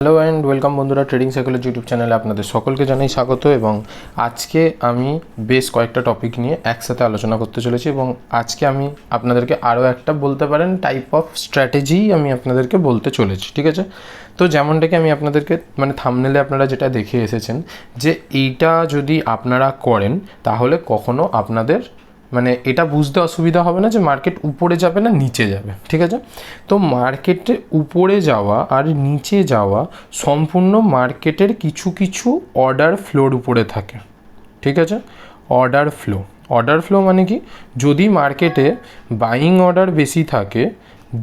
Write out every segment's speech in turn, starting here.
Hello and welcome বন্ধুরা trading psychology YouTube চ্যানেলে আপনাদের সকলকে জানাই স্বাগত এবং আজকে আমি বেশ কয়েকটা টপিক নিয়ে একসাথে আলোচনা করতে চলেছি এবং আজকে আমি আপনাদেরকে আরও একটা বলতে পারেন টাইপ অফ স্ট্র্যাটেজি আমি আপনাদেরকে বলতে চলেছি, ঠিক আছে? তো যেমনটাকে আমি আপনাদেরকে মানে থামনেলে আপনারা যেটা দেখে এসেছেন যে এইটা যদি আপনারা করেন তাহলে কখনো আপনাদের মানে এটা বুঝতে অসুবিধা হবে না যে মার্কেট উপরে যাবে না নিচে যাবে, ঠিক আছে? তো মার্কেটে উপরে যাওয়া আর নিচে যাওয়া সম্পূর্ণ মার্কেটের কিছু কিছু অর্ডার ফ্লোর উপরে থাকে, ঠিক আছে? অর্ডার ফ্লো অর্ডার ফ্লো মানে কি? যদি মার্কেটে বাইং অর্ডার বেশি থাকে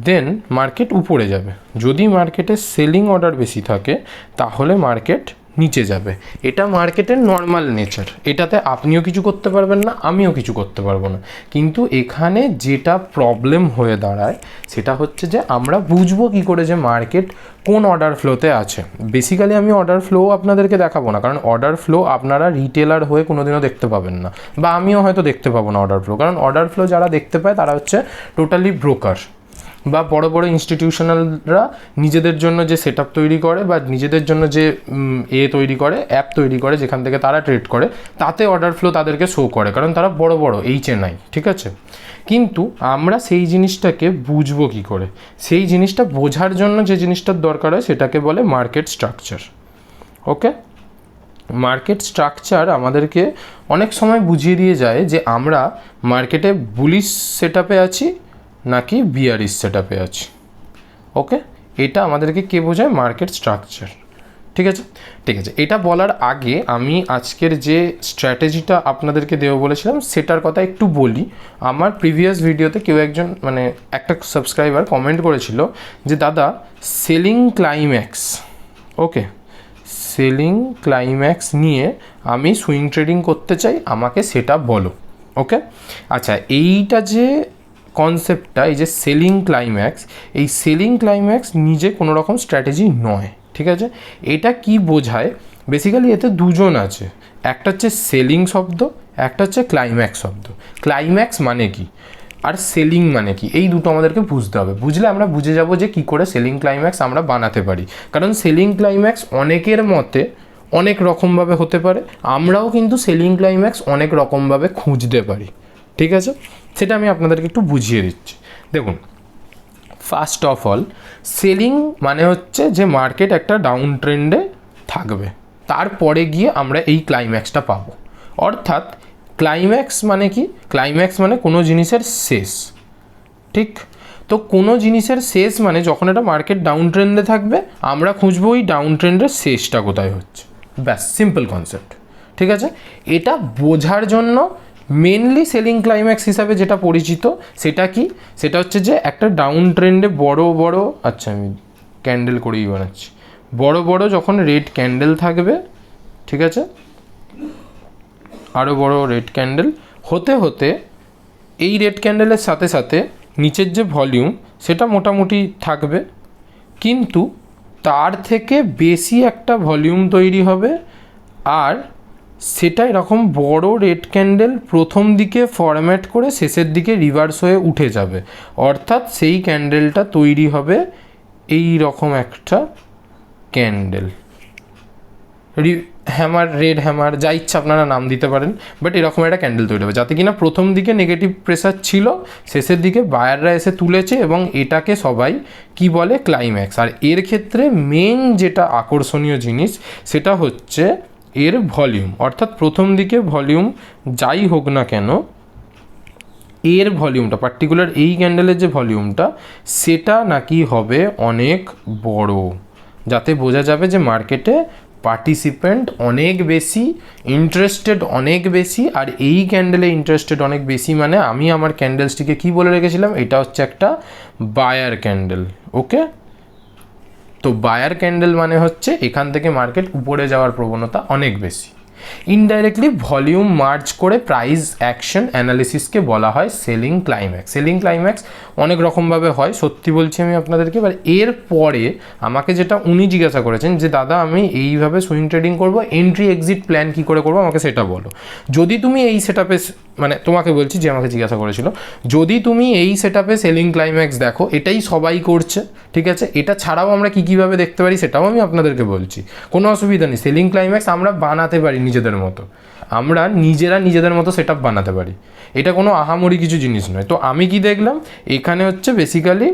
দেন মার্কেট উপরে যাবে। যদি মার্কেটে সেলিং অর্ডার বেশি থাকে, তাহলে মার্কেট নিচে যাবে। এটা মার্কেটের নর্মাল নেচার এটাতে আপনিও কিছু করতে পারবেন না, আমিও কিছু করতে পারব না। কিন্তু এখানে যেটা প্রবলেম হয়ে দাঁড়ায়, সেটা হচ্ছে যে আমরা বুঝব কী করে যে মার্কেট কোন অর্ডার ফ্লোতে আছে। বেসিক্যালি আমি অর্ডার ফ্লো আপনাদেরকে দেখাবো না, কারণ অর্ডার ফ্লো আপনারা রিটেলার হয়ে কোনোদিনও দেখতে পাবেন না। বা আমিও হয়তো দেখতে পাবো না অর্ডার ফ্লো কারণ অর্ডার ফ্লো যারা দেখতে পায় তারা হচ্ছে টোটালি ব্রোকার বা বড় বড় ইনস্টিটিউশনালরা নিজেদের জন্য যে সেট তৈরি করে বা নিজেদের জন্য যে এ তৈরি করে অ্যাপ তৈরি করে, যেখান থেকে তারা ট্রেড করে, তাতে অর্ডার ফ্লো তাদেরকে শো করে, কারণ তারা বড় বড় এই চেনাই ঠিক আছে? কিন্তু আমরা সেই জিনিসটাকে বুঝব কী করে? সেই জিনিসটা বোঝার জন্য যে জিনিসটার দরকার হয় সেটাকে বলে market structure okay market structure আমাদেরকে অনেক সময় বুঝিয়ে দিয়ে যায় যে আমরা মার্কেটে বুলিশ সেট আছি নাকি বিয়ারিশ সেট আপে আছি। ওকে এটা আমাদেরকে কে বোঝায়? মার্কেট স্ট্রাকচার ঠিক আছে? ঠিক আছে। এটা বলার আগে আমি আজকের যে স্ট্র্যাটেজিটা আপনাদেরকে দেবো বলেছিলাম, সেটার কথা একটু বলি। আমার প্রিভিয়াস ভিডিওতে কেউ একজন মানে একটা সাবস্ক্রাইবার কমেন্ট করেছিল যে, দাদা selling climax okay selling climax নিয়ে আমি সুইং ট্রেডিং করতে চাই, আমাকে সেটা বলো। ওকে আচ্ছা এইটা যে কনসেপ্টটা এই যে সেলিং ক্লাইম্যাক্স এই সেলিং ক্লাইম্যাক্স নিজে কোনো রকম স্ট্র্যাটেজি নয়, ঠিক আছে? এটা কি বোঝায়? বেসিক্যালি এতে দুজন আছে। একটা হচ্ছে সেলিং শব্দ, একটা হচ্ছে ক্লাইম্যাক্স শব্দ। ক্লাইম্যাক্স মানে কি? আর সেলিং মানে কি? এই দুটো আমাদেরকে বুঝতে হবে। বুঝলে আমরা বুঝে যাব যে কি করে সেলিং ক্লাইম্যাক্স আমরা বানাতে পারি। কারণ সেলিং ক্লাইম্যাক্স অনেকের মতে অনেক রকমভাবে হতে পারে। আমরাও কিন্তু সেলিং ক্লাইম্যাক্স অনেক রকমভাবে খুঁজতে পারি। ঠিক আছে? সেটা আমি আপনাদেরকে একটু বুঝিয়ে দিচ্ছি। দেখুন ফার্স্ট অফ অল সেলিং মানে হচ্ছে যে মার্কেট একটা ডাউন ট্রেন্ডে থাকবে। তারপরে গিয়ে আমরা এই ক্লাইম্যাক্সটা পাবো। অর্থাৎ ক্লাইম্যাক্স মানে কি? ক্লাইম্যাক্স মানে কোনো জিনিসের শেষ। ঠিক? তো কোনো জিনিসের শেষ মানে যখন এটা মার্কেট ডাউন ট্রেন্ডে থাকবে, আমরা খুঁজবো ওই ডাউন ট্রেন্ডের শেষটা কোথায় হচ্ছে। ব্যাস সিম্পল কনসেপ্ট ঠিক আছে? এটা বোঝার জন্য মেনলি সেলিং ক্লাইম্যাক্স হিসাবে যেটা পরিচিত, সেটা কি? সেটা হচ্ছে যে একটা ডাউন ট্রেন্ডে বড় বড় আচ্ছা আমি ক্যান্ডেল করেই বানাচ্ছি। বড় বড় যখন রেড ক্যান্ডেল থাকবে, ঠিক আছে? আরও বড় রেড ক্যান্ডেল হতে হতে এই রেড ক্যান্ডেলের সাথে সাথে নিচের যে ভলিউম সেটা মোটামুটি থাকবে। কিন্তু তার থেকে বেশি একটা ভলিউম তৈরি হবে। আর সেটা এরকম বড় রেড ক্যান্ডেল প্রথম দিকে ফরম্যাট করে শেষের দিকে রিভার্স হয়ে উঠে যাবে। অর্থাৎ সেই ক্যান্ডেলটা তৈরি হবে এই রকম একটা ক্যান্ডেল রি হ্যামার রেড হ্যামার যা ইচ্ছা আপনারা নাম দিতে পারেন বাট এরকম একটা ক্যান্ডেল তৈরি হবে। যাতে কিনা প্রথম দিকে নেগেটিভ প্রেসার ছিল, শেষের দিকে বায়াররা এসে তুলেছে এবং এটাকে সবাই কি বলে ক্লাইম্যাক্স আর এর ক্ষেত্রে মেন যেটা আকর্ষণীয় জিনিস, সেটা হচ্ছে এর ভলিউম, অর্থাৎ প্রথম দিকে ভলিউম যাই হোক না কেন, এর ভলিউমটা পার্টিকুলার এই ক্যান্ডেলের যে ভলিউমটা, সেটা নাকি হবে অনেক বড়। যাতে বোঝা যাবে যে মার্কেটে পার্টিসিপেন্ট অনেক বেশি ইন্টারেস্টেড অনেক বেশি, আর এই ক্যান্ডেলে ইন্টারেস্টেড অনেক বেশি মানে আমি আমার ক্যান্ডেলসটিকে কি বলে রেখেছিলাম? এটা হচ্ছে একটা বায়ার ক্যান্ডেল ওকে তো বায়ার ক্যান্ডেল মানে হচ্ছে এখান থেকে মার্কেট উপরে যাওয়ার প্রবণতা অনেক বেশি। ইনডাইরেক্টলি ভলিউম মার্চ করে প্রাইস অ্যাকশন অ্যানালিসিসকে বলা হয় সেলিং ক্লাইম্যাক্স সেলিং ক্লাইম্যাক্স অনেক রকমভাবে হয়, সত্যি বলছি আমি আপনাদেরকে এবার এর পরে আমাকে যেটা উনি জিজ্ঞাসা করেছেন যে, দাদা, আমি এইভাবে সুইং ট্রেডিং করব এন্ট্রি এক্সিট প্ল্যান কি করে করব, আমাকে সেটা বলো। যদি তুমি এই সেট মানে তোমাকে বলছি যে, আমাকে জিজ্ঞাসা করেছিল, যদি তুমি এই সেট সেলিং ক্লাইম্যাক্স দেখো, এটাই সবাই করছে, ঠিক আছে? এটা ছাড়াও আমরা কী কীভাবে দেখতে পারি, সেটাও আমি আপনাদেরকে বলছি। কোনো অসুবিধা নেই। সেলিং ক্লাইম্যাক্স আমরা বানাতে পারি নিজেদের মতো। আমরা নিজেরা নিজেদের মতো সেট বানাতে পারি। এটা কোনো আহামরি কিছু জিনিস নয়। তো আমি কি দেখলাম? এখানে হচ্ছে বেসিক্যালি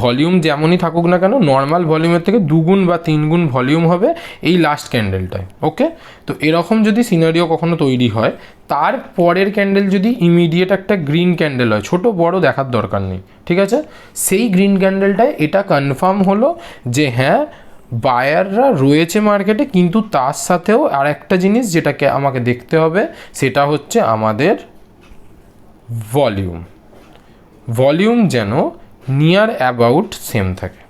ভলিউম যেমনই থাকুক না কেন নর্মাল ভলিউমের থেকে দুগুণ বা তিনগুণ ভলিউম হবে এই লাস্ট ক্যান্ডেলটায় ওকে তো এরকম যদি সিনারিও কখনো তৈরি হয়, তার পরের ক্যান্ডেল যদি ইমিডিয়েট একটা গ্রিন ক্যান্ডেল হয়, ছোট, বড় দেখার দরকার নেই। ঠিক আছে? সেই গ্রিন ক্যান্ডেলটায় এটা কনফার্ম হলো যে হ্যাঁ বায়াররা রয়েছে মার্কেটে কিন্তু তার সাথেও আর একটা জিনিস যেটাকে আমাকে দেখতে হবে, সেটা হচ্ছে আমাদের ভলিউম ভলিউম যেন নিয়ার অ্যাবাউট সেম থাকে।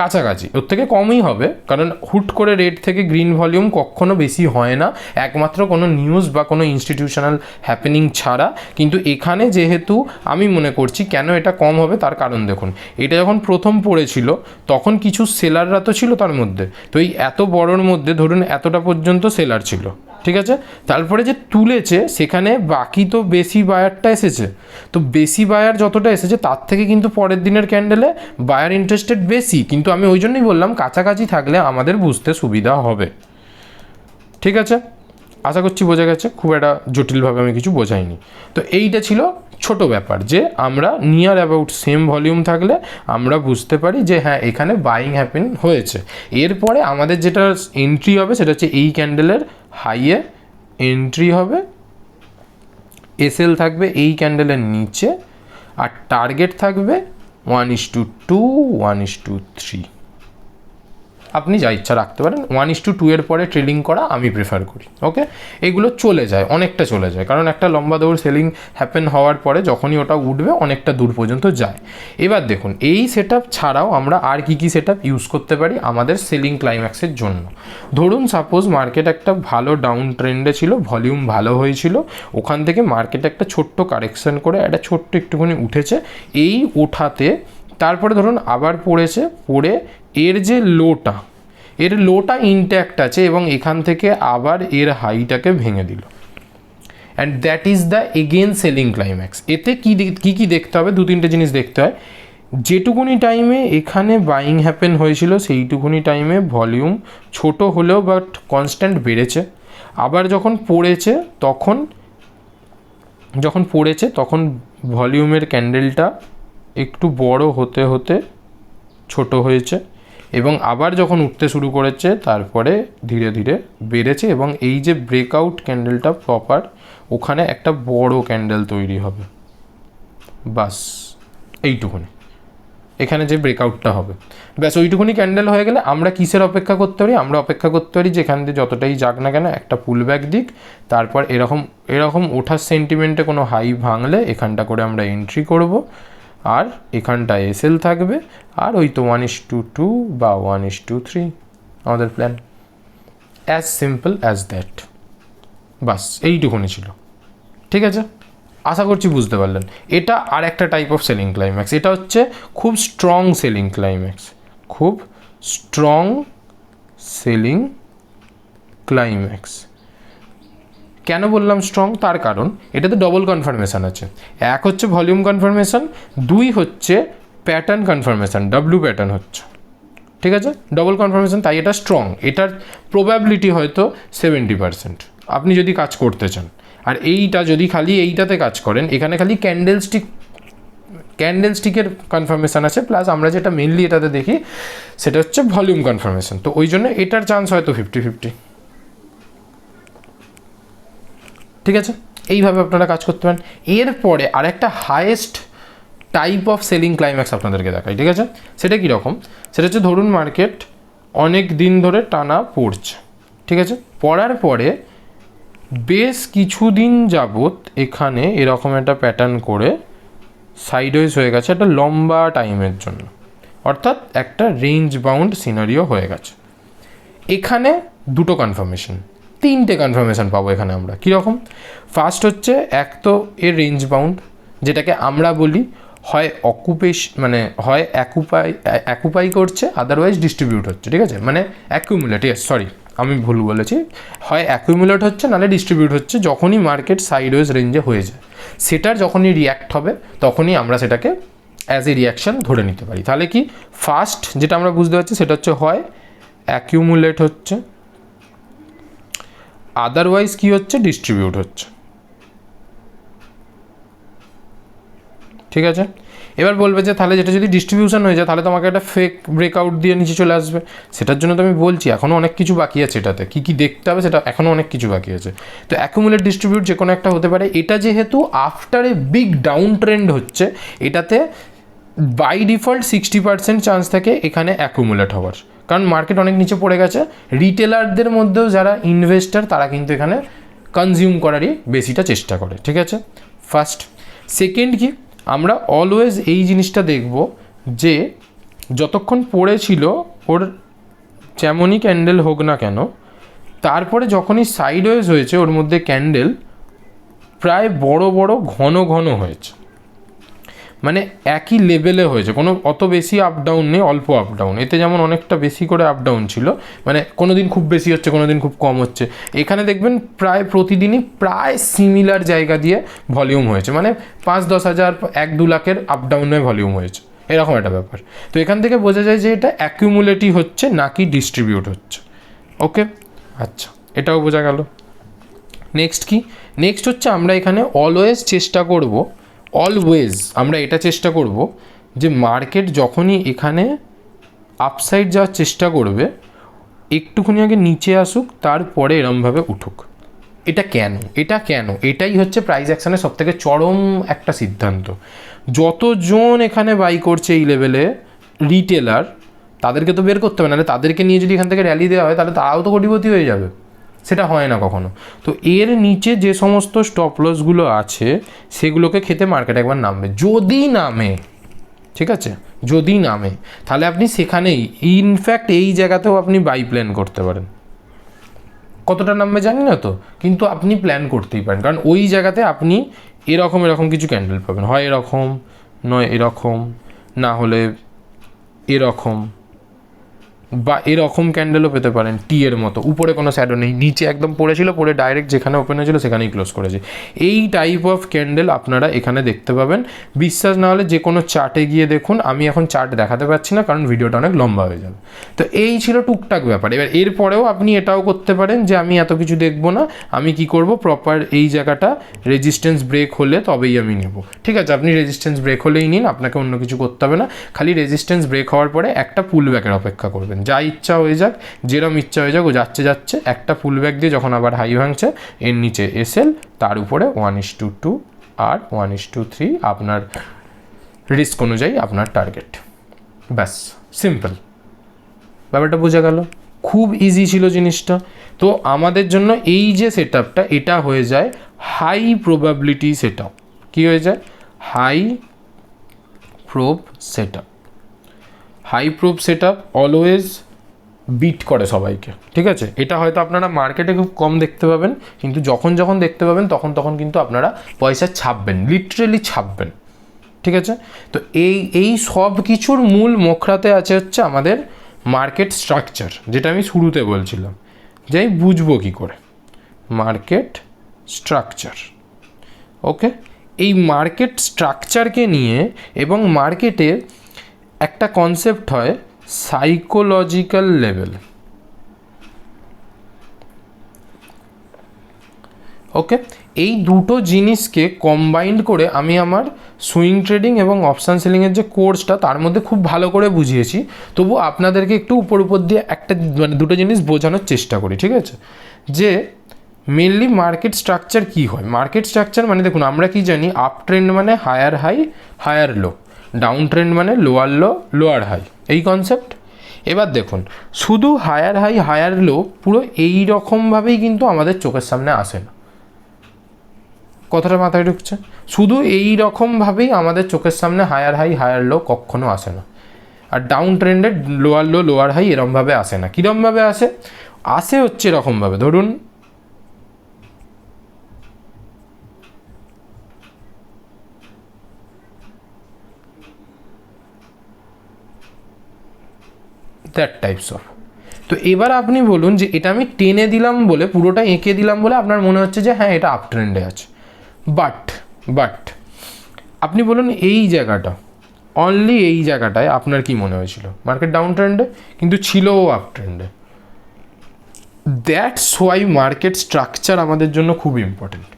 কাছাকাছি। ওর থেকে কমই হবে, কারণ হুট করে রেট থেকে গ্রিন ভলিউম কখনো বেশি হয় না। একমাত্র কোনো নিউজ বা কোনো ইনস্টিটিউশনাল হ্যাপেনিং ছাড়া। কিন্তু এখানে যেহেতু আমি মনে করছি কেন এটা কম হবে তার কারণ দেখুন। এটা যখন প্রথম পড়েছিল, তখন কিছু সেলাররা তো ছিল তার মধ্যে। তো এই এত বড়োর মধ্যে ধরুন এতটা পর্যন্ত সেলার ছিল। ঠিক আছে? তারপরে যে তুলেছে, সেখানে বাকি তো বেশি বায়ারটা এসেছে। তো বেশি বায়ার যতটা এসেছে, তার থেকে কিন্তু পরের দিনের ক্যান্ডেলে বায়ার ইন্টারেস্টেড বেশি। কিন্তু আমি ওই জন্যই বললাম, কাছাকাছি থাকলে আমাদের বুঝতে সুবিধা হবে। ঠিক আছে? আশা করছি বোঝা গেছে। খুব একটা জটিলভাবে আমি কিছু বোঝাইনি। তো এইটা ছিল ছোট ব্যাপার যে, আমরা নিয়ার অ্যাবাউট সেম ভলিউম থাকলে আমরা বুঝতে পারি যে হ্যাঁ এখানে বাইং হ্যাপেন হয়েছে। এরপরে আমাদের যেটা এন্ট্রি হবে, সেটা হচ্ছে এই ক্যান্ডেলের হাইয়ে এন্ট্রি হবে। এসএল থাকবে এই ক্যান্ডেলের নিচে। আর টার্গেট থাকবে one is two two one is two three আপনি যা ইচ্ছা রাখতে পারেন। ওয়ান ইস টু টু এর পরে ট্রেডিং করা আমি প্রেফার করি ওকে এগুলো চলে যায়, অনেকটা চলে যায়। কারণ একটা লম্বা দৌড় সেলিং হ্যাপেন হওয়ার পরে যখনই ওটা উঠবে, অনেকটা দূর পর্যন্ত যায়। এবার দেখুন, এই সেট ছাড়াও আমরা আর কি কী সেট ইউজ করতে পারি আমাদের সেলিং ক্লাইম্যাক্সের জন্য। ধরুন সাপোজ মার্কেট একটা ভালো ডাউন ট্রেন্ডে ছিল ভলিউম ভালো হয়েছিল, ওখান থেকে মার্কেট একটা ছোট্ট কারেকশন করে একটা ছোট্ট একটুখানি উঠেছে, এই ওঠাতে তারপরে ধরুন আবার পড়েছে, পড়ে এর যে লোটা, এর লোটা ইনট্যাক্ট আছে এবং এখান থেকে আবার এর হাইটাকে ভেঙে দিল। And that is the again selling climax এতে কী কী কী দেখতে হবে? দু তিনটে জিনিস দেখতে হয়। যেটুকুনি টাইমে এখানে বাইং হ্যাপেন হয়েছিল, সেইটুকুনি টাইমে ভলিউম ছোট হলেও বাট কনস্ট্যান্ট বেড়েছে। আবার যখন পড়েছে, তখন, যখন পড়েছে, তখন ভলিউমের ক্যান্ডেলটা একটু বড় হতে হতে ছোট হয়েছে। এবং আবার যখন উঠতে শুরু করেছে, তারপরে ধীরে ধীরে বেড়েছে এবং এই যে ব্রেকআউট ক্যান্ডেলটা প্রপার ওখানে একটা বড় ক্যান্ডেল তৈরি হবে। বাস, এইটুকুনি। এখানে যে ব্রেকআউটটা হবে। ব্যাস, ওইটুকুনি ক্যান্ডেল হয়ে গেলে আমরা কিসের অপেক্ষা করতে পারি? আমরা অপেক্ষা করতে পারি যে এখান দিয়ে যতটাই যাক না কেন, একটা পুল ব্যাক দিক, তারপর এরকম এরকম ওঠার সেন্টিমেন্টে কোনো হাই ভাঙলে এখানটা করে আমরা এন্ট্রি করব। আর এখানটা এসএল থাকবে, আর ওই তো ওয়ান ইস টু টু বা ওয়ান ইস টু থ্রি আমাদের plan as simple as that বাস, এইটুকুনি ছিল। ঠিক আছে? আশা করছি বুঝতে পারলেন। এটা আর একটা টাইপ অফ সেলিং ক্লাইম্যাক্স এটা হচ্ছে খুব স্ট্রং সেলিং ক্লাইম্যাক্স খুব স্ট্রং সেলিং ক্লাইম্যাক্স কেন বললাম স্ট্রং তার কারণ এটাতে ডবল কনফার্মেশান আছে। এক হচ্ছে ভলিউম কনফার্মেশন দুই হচ্ছে প্যাটার্ন কনফার্মেশান ডাব্লু প্যাটার্ন হচ্ছে। ঠিক আছে? ডবল কনফার্মেশন তাই এটা স্ট্রং এটার প্রবাবিলিটি হয়তো সেভেন্টি পার্সেন্ট আপনি যদি কাজ করতে চান, আর এইটা যদি খালি এইটাতে কাজ করেন, এখানে খালি ক্যান্ডেল স্টিক ক্যান্ডেল স্টিকের কনফার্মেশান আছে প্লাস আমরা যেটা মেনলি এটাতে দেখি, সেটা হচ্ছে ভলিউম কনফার্মেশন তো ওই জন্য এটার চান্স হয়তো ফিফটি ফিফটি ঠিক আছে? এইভাবে আপনারা কাজ করতে পারেন। এরপরে আরেকটা highest type of selling climax আপনাদেরকে দেখাই, ঠিক আছে? সেটা কীরকম? সেটা হচ্ছে ধরুন মার্কেট অনেক দিন ধরে টানা পড়ছে, ঠিক আছে? পড়ার পরে বেশ কিছুদিন যাবৎ এখানে এরকম একটা প্যাটার্ন করে সাইডওয়েজ হয়ে গেছে একটা লম্বা টাইমের জন্য। অর্থাৎ একটা রেঞ্জ বাউন্ড সিনারিও হয়ে গেছে। এখানে দুটো কনফার্মেশন তিনটে কনফার্মেশন পাবো এখানে আমরা। কীরকম? ফার্স্ট হচ্ছে, এক তো এর রেঞ্জ বাউন্ড যেটাকে আমরা বলি, হয় অকুপেশ মানে হয় অ্যাকুপাই অ্যাকুপাই করছে আদারওয়াইজ ডিস্ট্রিবিউট হচ্ছে, ঠিক আছে? মানে অ্যাকুমুলেট ইয়েস সরি আমি ভুল বলেছি। হয় অ্যাকুমুলেট হচ্ছে, নাহলে ডিস্ট্রিবিউট হচ্ছে, যখনই মার্কেট সাইডওয়েজ রেঞ্জে হয়ে যায়। সেটার যখনই রিয়্যাক্ট হবে, তখনই আমরা সেটাকে অ্যাজ এ রিয়াকশান ধরে নিতে পারি। তাহলে কি? ফার্স্ট যেটা আমরা বুঝতে পারছি, সেটা হচ্ছে হয় অ্যাকিউমুলেট হচ্ছে আদারওয়াইজ কি হচ্ছে? ডিস্ট্রিবিউট হচ্ছে। ঠিক আছে? এবার বলবে যে, তাহলে যেটা যদি ডিস্ট্রিবিউশন হয়ে যায়, তাহলে তোমাকে একটা ফেক ব্রেকআউট দিয়ে নিচে চলে আসবে। সেটার জন্য তো আমি বলছি এখনও অনেক কিছু বাকি আছে এটাতে। কী কী দেখতে হবে, সেটা এখনও অনেক কিছু বাকি আছে। তো অ্যাকুমুলেট ডিস্ট্রিবিউট যে কোনো একটা হতে পারে। এটা যেহেতু after a big down trend হচ্ছে, এটাতে by default sixty percent chance থাকে এখানে অ্যাকুমুলেট হওয়ার। কারণ মার্কেট অনেক নিচে পড়ে গেছে। রিটেলারদের মধ্যেও যারা ইনভেস্টার তারা কিন্তু এখানে কনজিউম করারই বেশিটা চেষ্টা করে, ঠিক আছে? ফার্স্ট সেকেন্ড কি? আমরা অলওয়েজ এই জিনিসটা দেখব যে যতক্ষণ পড়েছিল, ওর যেমনই ক্যান্ডেল হোক না কেন, তারপরে যখনই সাইডওয়েজ হয়েছে, ওর মধ্যে ক্যান্ডেল প্রায় বড় বড় ঘন ঘন হয়েছে। মানে একই লেভেলে হয়েছে। কোনো অত বেশি আপ ডাউন নেই, অল্প আপ ডাউন এতে যেমন অনেকটা বেশি করে আপ ডাউন ছিল মানে কোনো দিন খুব বেশি হচ্ছে কোনো দিন খুব কম হচ্ছে। এখানে দেখবেন প্রায় প্রতিদিনই প্রায় সিমিলার জায়গা দিয়ে ভলিউম হয়েছে। মানে পাঁচ, দশ হাজার, এক, দু লাখের আপ ডাউনে ভলিউম হয়েছে। এরকম একটা ব্যাপার। তো এখান থেকে বোঝা যায় যে এটা অ্যাকিউমুলেটিভ হচ্ছে নাকি ডিস্ট্রিবিউট হচ্ছে। ওকে আচ্ছা এটাও বোঝা গেল। নেক্সট কি? নেক্সট হচ্ছে আমরা এখানে অলওয়েজ চেষ্টা করব অলওয়েজ আমরা এটা চেষ্টা করব যে মার্কেট যখনই এখানে আপসাইড যাওয়ার চেষ্টা করবে, একটুখানি আগে নিচে আসুক, তারপরে এরমভাবে উঠুক। এটা কেন? এটা কেন? এটাই হচ্ছে প্রাইস অ্যাকশনের সব থেকে চরম একটা সিদ্ধান্ত। যতজন এখানে বাই করছে এই লেভেলে রিটেলার তাদেরকে তো বের করতে হবে, নাহলে তাদেরকে নিয়ে যদি এখান থেকে র্যালি দেওয়া হয়, তাহলে তারাও তো কোটিপতি হয়ে যাবে। সেটা হয় না কখনো। তো এর নিচে যে সমস্ত স্টপ লসগুলো আছে, সেগুলোকে খেতে মার্কেট একবার নামবে। যদি নামে, ঠিক আছে? যদি নামে, তাহলে আপনি সেখানেই ইনফ্যাক্ট এই জায়গাতেও আপনি বাই প্ল্যান করতে পারেন। কতটা নামবে জানি না তো, কিন্তু আপনি প্ল্যান করতেই পারেন। কারণ ওই জায়গাতে আপনি এরকম এরকম কিছু ক্যান্ডেল পাবেন। হয় এরকম, নয় এরকম, না হলে এরকম। বা এরকম ক্যান্ডেলও পেতে পারেন টি এর মতো। উপরে কোনো শ্যাডো নেই, নিচে একদম পড়েছিল, পড়ে ডাইরেক্ট যেখানে ওপেন হয়েছিল সেখানেই ক্লোজ করেছে। এই টাইপ অফ ক্যান্ডেল আপনারা এখানে দেখতে পাবেন। বিশ্বাস না হলে যে কোনো চার্টে গিয়ে দেখুন, আমি এখন চার্ট দেখাতে পারছি না, কারণ ভিডিওটা অনেক লম্বা হয়ে যাবে। তো এই ছিল টুকটাক ব্যাপার। এবার এরপরেও আপনি এটাও করতে পারেন যে, আমি এত কিছু দেখব না, আমি কি করব? প্রপার এই জায়গাটা রেজিস্ট্যান্স ব্রেক হলে তবেই আমি নেব। ঠিক আছে, আপনি রেজিস্ট্যান্স ব্রেক হলেই নিন, আপনাকে অন্য কিছু করতে হবে না। খালি রেজিস্ট্যান্স ব্রেক হওয়ার পরে একটা পুল ব্যাকের অপেক্ষা করবেন। যা ইচ্ছা হয়ে যাক, যেরম ইচ্ছা হয়ে যাক, ও যাচ্ছে যাচ্ছে। একটা ফুল ব্যাক দিয়ে যখন আবার হাই ভাঙছে, এর নিচে এসএল তার উপরে ওয়ান ইস টু টু আর ওয়ান ইস টু থ্রি আপনার রিস্ক অনুযায়ী আপনার টার্গেট ব্যাস সিম্পল ব্যাপারটা বোঝা গেল? খুব ইজি ছিল জিনিসটা। তো আমাদের জন্য এই যে সেট আপটা এটা হয়ে যায় হাই প্রবাবিলিটি সেট আপ কী হয়ে যায়? High prob set up high proof set up always beat করে সবাইকে, ঠিক আছে? এটা হয়তো আপনারা মার্কেটে খুব কম দেখতে পাবেন, কিন্তু যখন যখন দেখতে পাবেন, তখন তখন কিন্তু আপনারা পয়সা ছাপবেন লিটারেলি ছাপবেন, ঠিক আছে? তো এই এই সব কিছুর মূল মোখরাতে আছে হচ্ছে আমাদের মার্কেট স্ট্রাকচার যেটা আমি শুরুতে বলছিলাম, যে আমি বুঝব কী করে? মার্কেট স্ট্রাকচার ওকে এই মার্কেট স্ট্রাকচারকে নিয়ে এবং মার্কেটে একটা কনসেপ্ট হয় সাইকোলজিক্যাল লেভেল ওকে এই দুটো জিনিসকে কম্বাইন্ড করে আমি আমার সুইং ট্রেডিং এবং অপশান সেলিংয়ের যে কোর্সটা তার মধ্যে খুব ভালো করে বুঝিয়েছি। তবু আপনাদেরকে একটু উপর উপর দিয়ে একটা মানে দুটো জিনিস বোঝানোর চেষ্টা করি, ঠিক আছে? যে মেনলি মার্কেট স্ট্রাকচার কী হয়? মার্কেট স্ট্রাকচার মানে দেখুন, আমরা কি জানি আপ ট্রেন্ড মানে higher high higher low down trend মানে লোয়ার লো লোয়ার হাই এই কনসেপ্ট এবার দেখুন, শুধু হায়ার হাই হায়ার লো পুরো এই রকমভাবেই কিন্তু আমাদের চোখের সামনে আসে না। কথাটা মাথায় ঢুকছে? শুধু এই রকমভাবেই আমাদের চোখের সামনে হায়ার হাই হায়ার লো কখনো আসে না। আর ডাউন ট্রেন্ডে লোয়ার লো লোয়ার হাই এরমভাবে আসে না। কীরমভাবে আসে? আসে হচ্ছে এরকমভাবে ধরুন দ্যাট টাইপস অফ তো এবার আপনি বলুন যে এটা আমি টেনে দিলাম বলে, পুরোটা এঁকে দিলাম বলে আপনার মনে হচ্ছে যে হ্যাঁ এটা আপ ট্রেন্ডে আছে। বাট বাট আপনি বলুন এই জায়গাটা অনলি এই জায়গাটায় আপনার কি মনে হয়েছিল? মার্কেট ডাউন ট্রেন্ডে কিন্তু ছিল আপ ট্রেন্ডে দ্যাটস ওয়াই মার্কেট স্ট্রাকচার আমাদের জন্য খুব ইম্পর্টেন্ট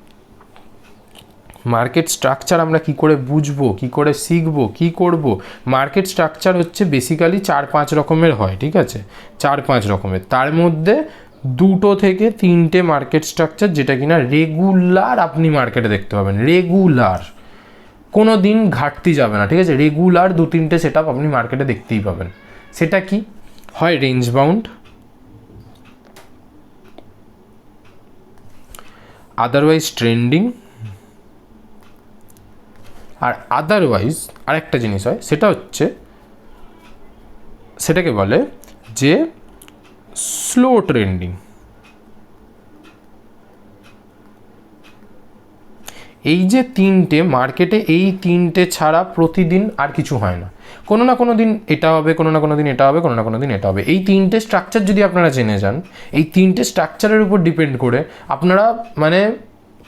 মার্কেট স্ট্রাকচার আমরা কি করে বুঝব, কি করে শিখব, কি করব? মার্কেট স্ট্রাকচার হচ্ছে বেসিক্যালি চার পাঁচ রকমের হয়, ঠিক আছে? চার পাঁচ রকমের। তার মধ্যে দুটো থেকে তিনটে মার্কেট স্ট্রাকচার যেটা কিনা রেগুলার আপনি মার্কেটে দেখতে পাবেন। রেগুলার কোনো দিন ঘাটতি যাবে না, ঠিক আছে? রেগুলার দু তিনটে সেট আপনি মার্কেটে দেখতেই পাবেন। সেটা কি? হয় রেঞ্জ বাউন্ড আদারওয়াইজ ট্রেন্ডিং আর আদারওয়াইজ আরেকটা জিনিস হয়, সেটা হচ্ছে, সেটাকে বলে যে স্লো ট্রেন্ডিং এই যে তিনটে মার্কেটে এই তিনটে ছাড়া প্রতিদিন আর কিছু হয় না। কোনো না কোনো দিন এটা হবে, কোনো না কোনো দিন এটা হবে, কোনো না কোনো দিন এটা হবে। এই তিনটে স্ট্রাকচার যদি আপনারা জেনে যান, এই তিনটে স্ট্রাকচারের উপর ডিপেন্ড করে আপনারা মানে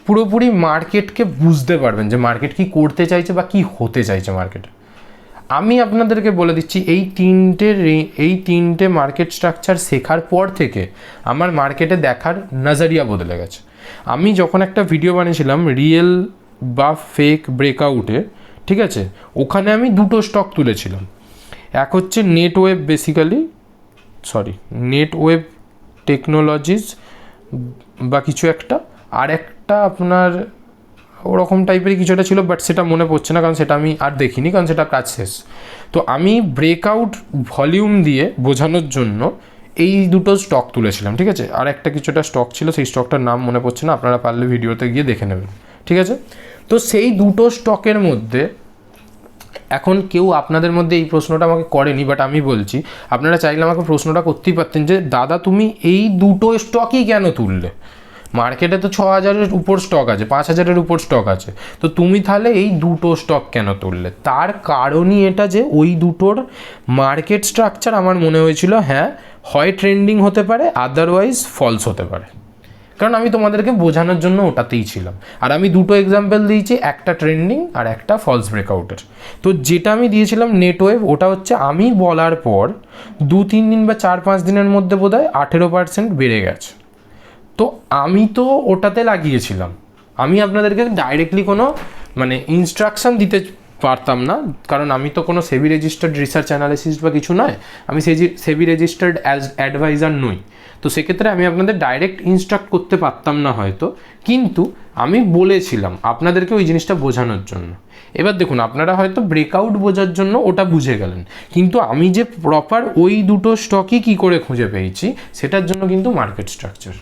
পুরোপুরি মার্কেটকে বুঝতে পারবেন যে মার্কেট কি করতে চাইছে বা কি হতে চাইছে মার্কেটে। আমি আপনাদেরকে বলে দিচ্ছি, এই তিনটে এই তিনটে মার্কেট স্ট্রাকচার শেখার পর থেকে আমার মার্কেটে দেখার নজরিয়া বদলে গেছে। আমি যখন একটা ভিডিও বানিয়েছিলাম রিয়েল বা ফেক ব্রেকআউটে, ঠিক আছে, ওখানে আমি দুটো স্টক তুলেছিলাম। এক হচ্ছে Netweb basically, sorry Netweb technologies বা কিছু একটা, আর একটা আপনার ওরকম টাইপের কিছুটা ছিল বাট সেটা মনে পড়ছে না, কারণ সেটা আমি আর দেখিনি, কারণ সেটা কাজ শেষ। তো আমি ব্রেকআউট ভলিউম দিয়ে বোঝানোর জন্য এই দুটো স্টক তুলেছিলাম, ঠিক আছে? আর একটা কিছুটা স্টক ছিল, সেই স্টকটার নাম মনে পড়ছে না, আপনারা পারলে ভিডিওতে গিয়ে দেখে নেবেন, ঠিক আছে? তো সেই দুটো স্টকের মধ্যে এখন কেউ আপনাদের মধ্যে এই প্রশ্নটা আমাকে করেনি বাট আমি বলছি, আপনারা চাইলে আমাকে প্রশ্নটা করতেই পারতেন যে, দাদা, তুমি এই দুটো স্টকই কেন তুললে? মার্কেটে তো ছ হাজারের উপর স্টক আছে পাঁচ হাজারের উপর স্টক আছে। তো তুমি তাহলে এই দুটো স্টক কেন তুললে? তার কারণই এটা যে ওই দুটোর মার্কেট স্ট্রাকচার আমার মনে হয়েছিল হ্যাঁ হয় ট্রেন্ডিং হতে পারে আদারওয়াইজ ফলস হতে পারে। কারণ আমি তোমাদেরকে বোঝানোর জন্য ওটাতেই ছিলাম। আর আমি দুটো এক্সাম্পল দিয়েছি, একটা ট্রেন্ডিং আর একটা ফলস ব্রেকআউটের তো যেটা আমি দিয়েছিলাম নেটওয়েভ ওটা হচ্ছে আমি বলার পর দু তিন দিন বা চার পাঁচ দিনের মধ্যে বোধ হয় আঠেরো পার্সেন্ট বেড়ে গেছে। তো আমি তো ওটাতে লাগিয়েছিলাম। আমি আপনাদেরকে ডাইরেক্টলি কোনো মানে ইনস্ট্রাকশন দিতে পারতাম না, কারণ আমি তো কোনো সেবি রেজিস্টার্ড রিসার্চ অ্যানালিসিস বা কিছু নয়, আমি সেজি সেবি রেজিস্টার্ড অ্যাজ অ্যাডভাইজার নই। তো সেক্ষেত্রে আমি আপনাদের ডাইরেক্ট ইনস্ট্রাক্ট করতে পারতাম না হয়তো, কিন্তু আমি বলেছিলাম আপনাদেরকে ওই জিনিসটা বোঝানোর জন্য। এবার দেখুন, আপনারা হয়তো ব্রেকআউট বোঝার জন্য ওটা বুঝে গেলেন, কিন্তু আমি যে প্রপার ওই দুটো স্টকই কী করে খুঁজে পেয়েছি, সেটার জন্য কিন্তু মার্কেট স্ট্রাকচার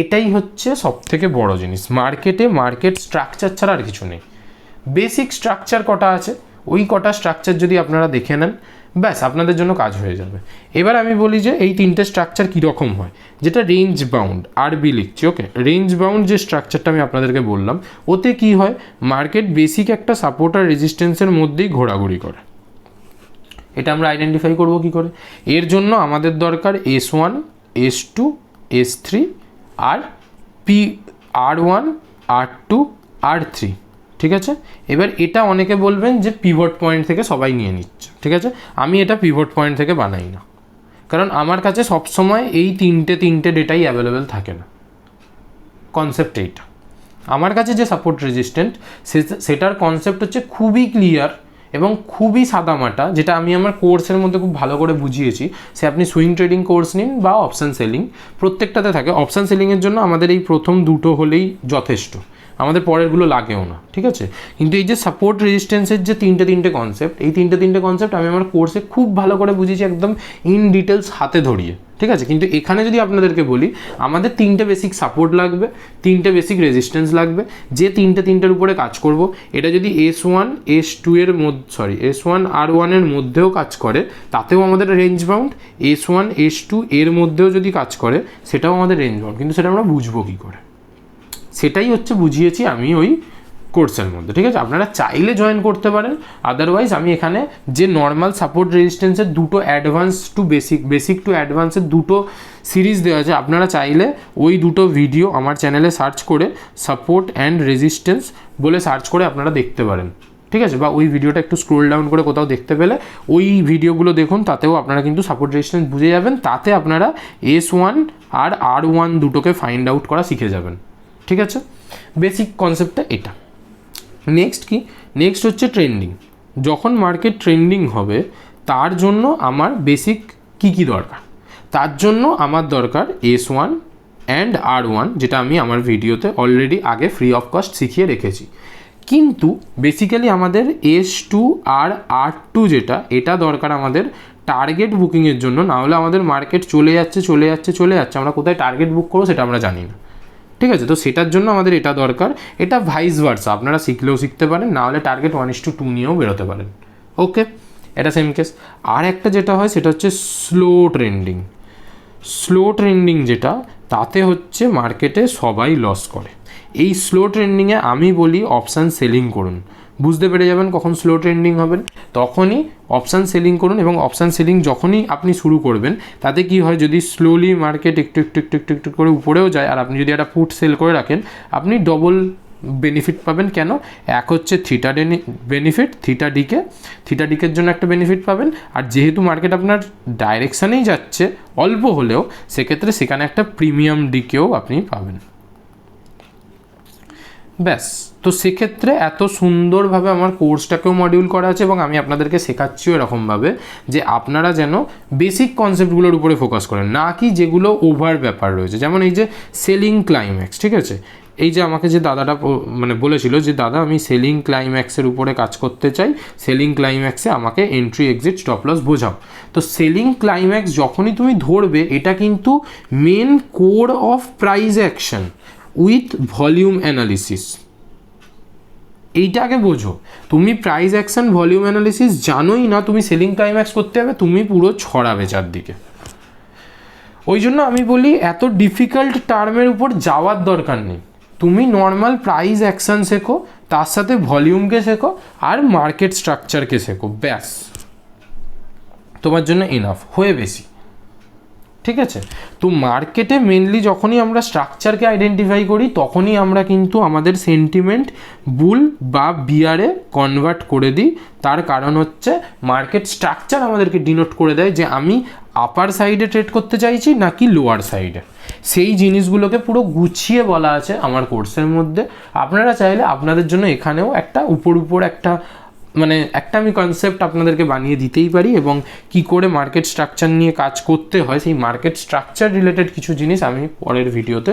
এটাই হচ্ছে সব থেকে বড় জিনিস। মার্কেটে মার্কেট স্ট্রাকচার ছাড়া আর কিছু নেই। বেসিক স্ট্রাকচার কটা আছে? ওই কটা স্ট্রাকচার যদি আপনারা দেখে নেন, ব্যাস, আপনাদের জন্য কাজ হয়ে যাবে। এবার আমি বলি যে এই তিনটে স্ট্রাকচার কীরকম হয়? যেটা রেঞ্জ বাউন্ড আর বি লিখছি ওকে রেঞ্জ বাউন্ড যে স্ট্রাকচারটা আমি আপনাদেরকে বললাম, ওতে কি হয়? মার্কেট বেসিক একটা সাপোর্ট আর রেজিস্ট্যান্সের মধ্যেই ঘোরাঘুরি করে। এটা আমরা আইডেন্টিফাই করব কী করে? এর জন্য আমাদের দরকার S one S two S three আর P R one R two R three ঠিক আছে? এবার এটা অনেকে বলবেন যে পিভট পয়েন্ট থেকে সবাই নিয়ে নিচ্ছে, ঠিক আছে? আমি এটা পিভট পয়েন্ট থেকে বানাই না। কারণ আমার কাছে সবসময় এই তিনটে তিনটে ডেটাই অ্যাভেলেবেল থাকে না। কনসেপ্ট এইটা। আমার কাছে যে সাপোর্ট রেজিস্ট্যান্ট সেটার কনসেপ্ট হচ্ছে খুবই ক্লিয়ার এবং খুবই সাদামাটা যেটা আমি আমার কোর্সের মধ্যে খুব ভালো করে বুঝিয়েছি। সে আপনি সুইং ট্রেডিং কোর্স নিন বা অপশান সেলিং প্রত্যেকটাতে থাকে। অপশান সেলিংয়ের জন্য আমাদের এই প্রথম দুটো হলেই যথেষ্ট। আমাদের পরেরগুলো লাগেও না, ঠিক আছে? কিন্তু এই যে সাপোর্ট রেজিস্ট্যান্সের যে তিনটে তিনটে কনসেপ্ট এই তিনটে তিনটে কনসেপ্ট আমি আমার কোর্সে খুব ভালো করে বুঝিয়েছি একদম ইন ডিটেলস হাতে ধরিয়ে, ঠিক আছে? কিন্তু এখানে যদি আপনাদেরকে বলি, আমাদের তিনটে বেসিক সাপোর্ট লাগবে, তিনটে বেসিক রেজিস্ট্যান্স লাগবে। যে তিনটে তিনটের উপরে কাজ করব, এটা যদি এস ওয়ান এস টু এর মধ্যে সরি এস ওয়ান আর ওয়ানের মধ্যেও কাজ করে, তাতেও আমাদের range bound S one S two এর মধ্যেও যদি কাজ করে, সেটাও আমাদের রেঞ্জ বাউন্ড কিন্তু সেটা আমরা বুঝব কী করে? সেটাই হচ্ছে বুঝিয়েছি আমি ওই কোর্সের মধ্যে, ঠিক আছে? আপনারা চাইলে জয়েন করতে পারেন। আদারওয়াইজ আমি এখানে যে নর্মাল সাপোর্ট রেজিস্ট্যান্সের দুটো advance to basic basic to অ্যাডভান্সের দুটো সিরিজ দেওয়া আছে, আপনারা চাইলে ওই দুটো ভিডিও আমার চ্যানেলে সার্চ করে সাপোর্ট অ্যান্ড রেজিস্ট্যান্স বলে সার্চ করে আপনারা দেখতে পারেন, ঠিক আছে? বা ওই ভিডিওটা একটু স্ক্রোল ডাউন করে কোথাও দেখতে পেলে, ওই ভিডিওগুলো দেখুন, তাতেও আপনারা কিন্তু সাপোর্ট রেজিস্ট্যান্স বুঝে যাবেন, তাতে আপনারা এস ওয়ান আর আর ওয়ান দুটোকে ফাইন্ড আউট করা শিখে যাবেন। ঠিক আছে? বেসিক কনসেপ্টটা এটা। নেক্সট কি? নেক্সট হচ্ছে ট্রেন্ডিং যখন মার্কেট ট্রেন্ডিং হবে, তার জন্য আমার বেসিক কি কি দরকার? তার জন্য আমার দরকার S one and R one যেটা আমি আমার ভিডিওতে অলরেডি আগে ফ্রি অফ কস্ট শিখিয়ে রেখেছি। কিন্তু বেসিক্যালি আমাদের এস টু আর আর টু যেটা, এটা দরকার আমাদের টার্গেট বুকিংয়ের জন্য। না হলে আমাদের মার্কেট চলে যাচ্ছে চলে যাচ্ছে চলে যাচ্ছে। আমরা কোথায় টার্গেট বুক করব সেটা আমরা জানি না। ঠিক আছে? তো সেটার জন্য আমাদের এটা দরকার। এটা ভাইস ভার্সা আপনারা শিখলেও শিখতে পারেন, না হলে target one is two two নিয়েও বেরোতে পারেন। ওকে এটা সেম কেস আর একটা যেটা হয়, সেটা হচ্ছে স্লো ট্রেন্ডিং স্লো ট্রেন্ডিং যেটা, তাতে হচ্ছে মার্কেটে সবাই লস করে। এই স্লো ট্রেন্ডিংয়ে আমি বলি অপশান সেলিং করুন। বুঝতে পেরে যাবেন কখন স্লো ট্রেন্ডিং হবেন তখনই অপশান সেলিং করুন এবং অপশান সেলিং যখনই আপনি শুরু করবেন, তাতে কি হয় যদি স্লোলি মার্কেট একটু একটু একটু একটু একটু করে উপরেও যায় আর আপনি যদি একটা ফুট সেল করে রাখেন, আপনি ডবল বেনিফিট পাবেন কেন? এক হচ্ছে theta benefit theta decay theta ডিকের জন্য একটা বেনিফিট পাবেন আর যেহেতু মার্কেট আপনার ডাইরেকশানেই যাচ্ছে অল্প হলেও, সেক্ষেত্রে সেখানে একটা প্রিমিয়াম ডিকেও আপনি পাবেন। ব্যাস। তো সেক্ষেত্রে এত সুন্দরভাবে আমার কোর্সটাকেও মডিউল করা আছে এবং আমি আপনাদেরকে শেখাচ্ছিও এরকমভাবে যে আপনারা যেন বেসিক কনসেপ্টগুলোর উপরে ফোকাস করেন, না কি যেগুলো ওভার ব্যাপার রয়েছে। যেমন এই যে সেলিং ক্লাইম্যাক্স ঠিক আছে? এই যে আমাকে যে দাদাটা মানে বলেছিল যে, দাদা, আমি সেলিং ক্লাইম্যাক্সের উপরে কাজ করতে চাই। সেলিং ক্লাইম্যাক্সে আমাকে এন্ট্রি এক্সিট স্টপ লস বোঝাও। তো সেলিং ক্লাইম্যাক্স যখনই তুমি ধরবে, এটা কিন্তু main core of price action with volume analysis. এইটা আগে বোঝো। তুমি প্রাইস অ্যাকশন, ভলিউম অ্যানালিসিস জানোই না তুমি সেলিং ক্লাইম্যাক্স করতে হবে তুমি পুরো ছড়াবে চারদিকে। ওই জন্য আমি বলি, এত ডিফিকাল্ট টার্মের উপর যাওয়ার দরকার নেই। তুমি নর্মাল প্রাইস অ্যাকশন শেখো, তার সাথে ভলিউমকে শেখো, আর মার্কেট স্ট্রাকচারকে শেখো, ব্যাস। তোমার জন্য এনাফ হয়ে বেশি। ঠিক আছে? তো মার্কেটে মেনলি যখনই আমরা স্ট্রাকচারকে আইডেন্টিফাই করি, তখনই আমরা কিন্তু আমাদের সেন্টিমেন্ট বুল বা বিয়ারে কনভার্ট করে দিই। তার কারণ হচ্ছে মার্কেট স্ট্রাকচার আমাদেরকে ডিনোট করে দেয় যে আমি আপার সাইডে ট্রেড করতে চাইছি নাকি লোয়ার সাইডে সেই জিনিসগুলোকে পুরো গুছিয়ে বলা আছে আমার কোর্সের মধ্যে। আপনারা চাইলে আপনাদের জন্য এখানেও একটা উপর উপর একটা মানে একটা আমি কনসেপ্ট আপনাদেরকে বানিয়ে দিতেই পারি এবং কি করে মার্কেট স্ট্রাকচার নিয়ে কাজ করতে হয়, সেই মার্কেট স্ট্রাকচার রিলেটেড কিছু জিনিস আমি পরের ভিডিওতে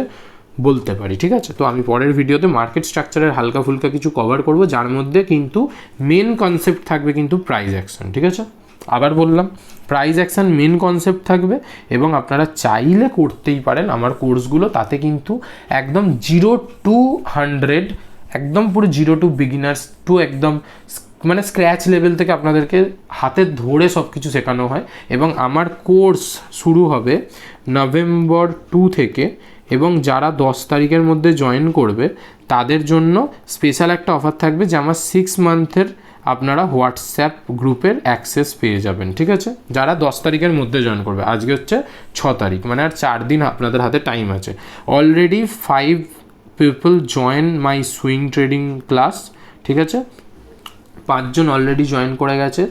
বলতে পারি, ঠিক আছে? তো আমি পরের ভিডিওতে মার্কেট স্ট্রাকচারের হালকা ফুলকা কিছু কভার করব, যার মধ্যে কিন্তু মেন কনসেপ্ট থাকবে কিন্তু প্রাইস অ্যাকশন ঠিক আছে? আবার বললাম প্রাইস অ্যাকশন মেন কনসেপ্ট থাকবে এবং আপনারা চাইলে করতেই পারেন, আমার কোর্সগুলো তাতে কিন্তু একদম জিরো টু হান্ড্রেড একদম পুরো জিরো টু বিগিনার্স টু একদম মানে স্ক্র্যাচ লেভেল থেকে আপনাদেরকে হাতে ধরে সব কিছু শেখানো হয় এবং আমার কোর্স শুরু হবে নভেম্বর টু থেকে এবং যারা দশ তারিখের মধ্যে জয়েন করবে, তাদের জন্য স্পেশাল একটা অফার থাকবে যে আমার সিক্স মান্থের আপনারা হোয়াটসঅ্যাপ গ্রুপের অ্যাক্সেস পেয়ে যাবেন, ঠিক আছে? যারা দশ তারিখের মধ্যে জয়েন করবে, আজকে হচ্ছে ছ তারিখ মানে আর চার দিন আপনাদের হাতে টাইম আছে। Already five people join my swing trading class ঠিক আছে? পাঁচজন অলরেডি জয়েন করে গেছে।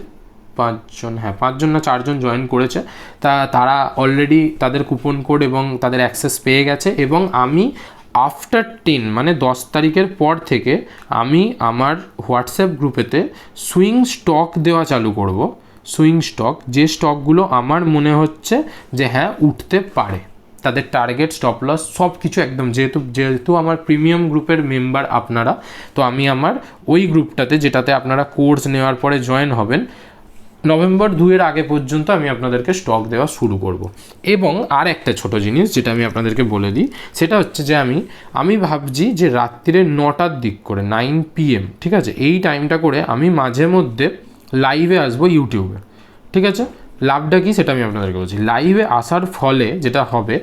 পাঁচজন হ্যাঁ পাঁচজন না চারজন জয়েন করেছে। তা, তারা অলরেডি তাদের কুপন কোড এবং তাদের অ্যাক্সেস পেয়ে গেছে এবং আমি আফটার টেন মানে দশ তারিখের পর থেকে আমি আমার হোয়াটসঅ্যাপ গ্রুপেতে সুইং স্টক দেওয়া চালু করব। সুইং স্টক যে স্টকগুলো আমার মনে হচ্ছে যে হ্যাঁ উঠতে পারে। তাদের টার্গেট স্টপ লস সব কিছু একদম। যেহেতু যেহেতু আমার প্রিমিয়াম গ্রুপের মেম্বার আপনারা, তো আমি আমার ওই গ্রুপটাতে যেটাতে আপনারা কোর্স নেওয়ার পরে জয়েন হবেন, নভেম্বর দুয়ের আগে পর্যন্ত আমি আপনাদেরকে স্টক দেওয়া শুরু করব। এবং আর একটা ছোট জিনিস যেটা আমি আপনাদেরকে বলে দিই, সেটা হচ্ছে যে আমি আমি ভাবছি যে রাত্রিরে নটার দিক করে নাইন পিএম ঠিক আছে? এই টাইমটা করে আমি মাঝে মধ্যে লাইভে আসব ইউটিউবে ঠিক আছে? লাভটা কি সেটা আমি আপনাদেরকে বলছি। লাইভে আসার ফলে যেটা হবে,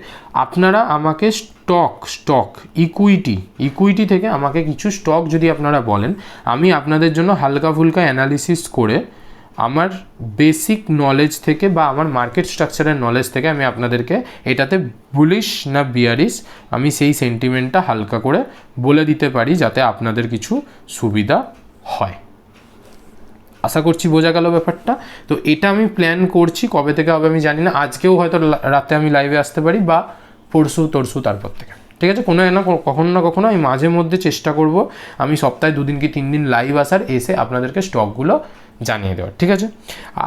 আপনারা আমাকে স্টক স্টক ইকুইটি ইকুইটি থেকে আমাকে কিছু স্টক যদি আপনারা বলেন, আমি আপনাদের জন্য হালকা ফুলকা অ্যানালিসিস করে আমার বেসিক নলেজ থেকে বা আমার মার্কেট স্ট্রাকচারের নলেজ থেকে আমি আপনাদেরকে এটাতে বুলিশ না বিয়ারিস আমি সেই সেন্টিমেন্টটা হালকা করে বলে দিতে পারি যাতে আপনাদের কিছু সুবিধা হয়। আশা করছি বোঝা গেল ব্যাপারটা। তো এটা আমি প্ল্যান করছি, কবে থেকে হবে আমি জানি না। আজকেও হয়তো রাতে আমি লাইভে আসতে পারি বা পরশু, তরশু, তারপর থেকে। ঠিক আছে? কোনো না কখনো না কখনো আমি মাঝে মধ্যে চেষ্টা করব। আমি সপ্তাহে দুদিন কি তিন দিন লাইভ আসার, এসে আপনাদেরকে স্টকগুলো জানিয়ে দেওয়ার, ঠিক আছে?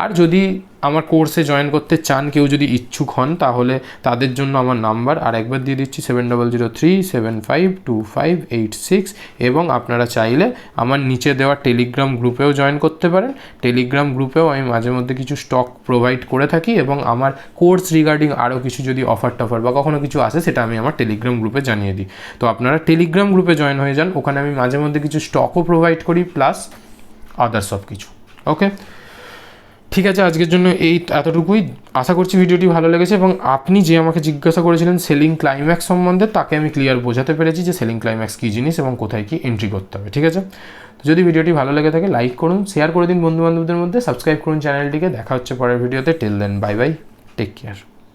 আর যদি আমার কোর্সে জয়েন করতে চান, কেউ যদি ইচ্ছুক হন, তাহলে তাদের জন্য আমার নাম্বার আর একবার দিয়ে দিচ্ছি seven double zero three seven five two five eight six এবং আপনারা চাইলে আমার নিচে দেওয়া টেলিগ্রাম গ্রুপেও জয়েন করতে পারেন। টেলিগ্রাম গ্রুপেও আমি মাঝে মধ্যে কিছু স্টক প্রোভাইড করে থাকি, এবং আমার কোর্স রিগার্ডিং আরও কিছু যদি অফার টফার বা কখনো কিছু আসে, সেটা আমি আমার টেলিগ্রাম গ্রুপে জানিয়ে দিই। তো আপনারা টেলিগ্রাম গ্রুপে জয়েন হয়ে যান, ওখানে আমি মাঝে মধ্যে কিছু স্টকও প্রোভাইড করি প্লাস আদার সব কিছু ওকে ঠিক আছে, আজকের জন্য এই এতটুকুই। আশা করছি ভিডিওটি ভালো লেগেছে এবং আপনি যে আমাকে জিজ্ঞাসা করেছিলেন সেলিং ক্লাইম্যাক্স সম্বন্ধে, তাকে আমি ক্লিয়ার বোঝাতে পেরেছি যে সেলিং ক্লাইম্যাক্স কী জিনিস এবং কোথায় কী এন্ট্রি করতে হবে, ঠিক আছে? যদি ভিডিওটি ভালো লেগে থাকে লাইক করুন শেয়ার করে দিন বন্ধুবান্ধবদের মধ্যে সাবস্ক্রাইব করুন চ্যানেলটিকে দেখা হচ্ছে পরের ভিডিওতে। Till then bye bye take care